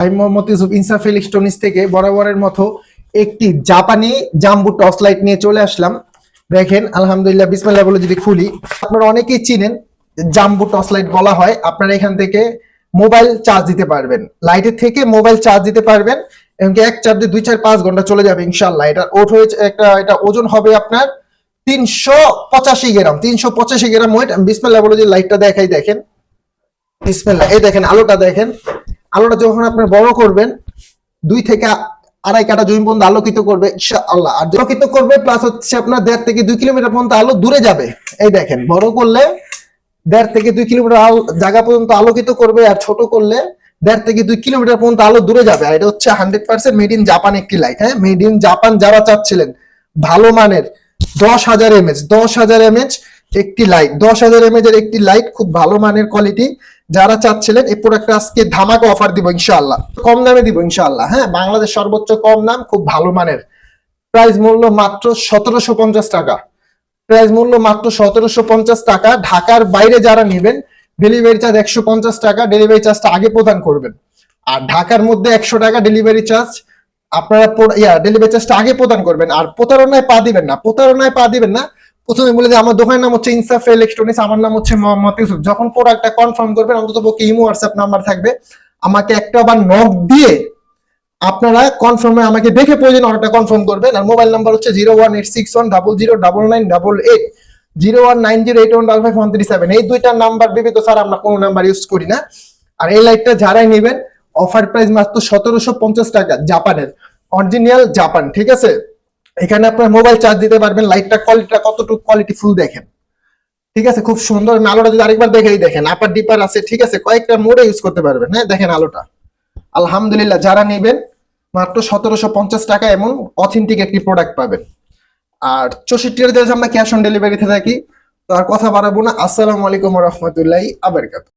আমি মোহাম্মদ ইউসুফ ইনসাফ ইলেকট্রনিক্স থেকে বরাবরের মতো একটি জাপানি জাম্বু টর্চ লাইট নিয়ে চলে আসলাম। দেখেন, আলহামদুলিল্লাহ, বিসমিল্লাহ বলে যদি খুলি, আপনারা অনেকেই চিনেন জাম্বু টর্চ লাইট বলা হয়। আপনারা এখান থেকে মোবাইল চার্জ দিতে পারবেন। লাইটের থেকে মোবাইল চার্জ দিতে পারবেন। এমনকি এক চার্জে দুই চার পাঁচ ঘণ্টা চলে যাবে ইনশাল্লাহ এটা ওট হয়েছে, একটা, এটা ওজন হবে আপনার তিনশো পঁচাশি গ্রাম, তিনশো পঁচাশি গ্রাম ওয়েট। বিসমিল্লাহ বলে যে লাইটটা দেখাই, দেখেন। বিসমিল্লাহ, এই দেখেন, আলোটা দেখেন। আলোটা যখন আপনার বড় করবেন, দুই থেকে আড়াই কাটা জমি পর্যন্ত আলোকিত করবে আল্লাহ আর আলোকিত করবে প্লাস হচ্ছে আপনার দেড় থেকে দুই কিলোমিটার পর্যন্ত আলো দূরে যাবে। এই দেখেন, বড় করলে দেড় থেকে দুই কিলোমিটার জায়গা পর্যন্ত আলোকিত করবে, আর ছোট করলে দেড় থেকে দুই কিলোমিটার পর্যন্ত আলো দূরে যাবে। আর এটা হচ্ছে hundred percent made in Japan একটি লাইট হ্যাঁ? মেড ইন জাপান যারা চাচ্ছিলেন, ভালো মানের দশ হাজার এমএচ দশ হাজার এমএচ একটি লাইট দশ হাজার এমএচ এর একটি লাইট খুব ভালো মানের কোয়ালিটি যারা চাচ্ছিলেন এই প্রোডাক্টটা আজকে ধামাকা অফার দিব ইনশাআল্লাহ। কম দামে দিব ইনশাআল্লাহ হ্যাঁ? বাংলাদেশ সর্বোচ্চ কম দাম, খুব ভালো মানের। প্রাইস মূল্য মাত্র সতেরোশো পঞ্চাশ টাকা। প্রাইস মূল্য মাত্র সতেরোশো পঞ্চাশ টাকা। ঢাকার বাইরে যারা নেবেন ডেলিভারি চার্জ একশো পঞ্চাশ টাকা ডেলিভারি চার্জটা আগে প্রদান করবেন। আর ঢাকার মধ্যে একশো টাকা ডেলিভারি চার্জ আপনারা ইয়া ডেলিভারি চার্জটা আগে প্রদান করবেন। আর প্রতারণায় পা দিবেন না, প্রতারণায় পা দিবেন না। প্রথমে বলে যে আমার দোকানের নাম হচ্ছে ইনসাফ ইলেকট্রনিক্স আমার নাম হচ্ছে মোহাম্মদ ইউসুফ। যখন প্রোডাক্টটা কনফার্ম করবেন, অন্তত পক্ষে ইমো হোয়াটসঅ্যাপ নাম্বার থাকবে। আমাকে একটা আবার নক দিয়ে আপনারা কনফার্মে আমাকে দেখে প্রয়োজন অর্ডারটা কনফার্ম করবেন। আর মোবাইল নাম্বার হচ্ছে zero one eight six one double zero double nine double eight zero one nine zero eight one double five one three seven এই দুইটা নাম্বার ব্যতীত স্যার আমরা কোনো নাম্বার ইউজ করি না। আর এই লাইটটা যারাই নেবেন অফার প্রাইস মাত্র সতেরোশো পঞ্চাশ টাকা জাপানের অরিজিনাল জাপান ঠিক আছে? এখানে আপনার মোবাইল চার্জ দিতে পারবেন লাইটটা কোয়ালিটিটা কতটুকু কোয়ালিটি ফুল দেখেন। ঠিক আছে? খুব সুন্দর আলোটা যদি আরেকবার দেখেই, দেখেন আপার ডিপার আছে, ঠিক আছে? কয়েকটা মোডে ইউজ করতে পারবেন হ্যাঁ? দেখেন আলোটা। আলহামদুলিল্লাহ, যারা নেবেন, মাত্র সতেরোশো পঞ্চাশ টাকা এমন অথেন্টিক একটি প্রোডাক্ট পাবেন। আর চৌষট্টি আমরা ক্যাশ অন ডেলিভারিতে থাকি। তো আর কথা বাড়াবো না। আসসালামু আলাইকুম রহমতুল্লাহ আবরকাত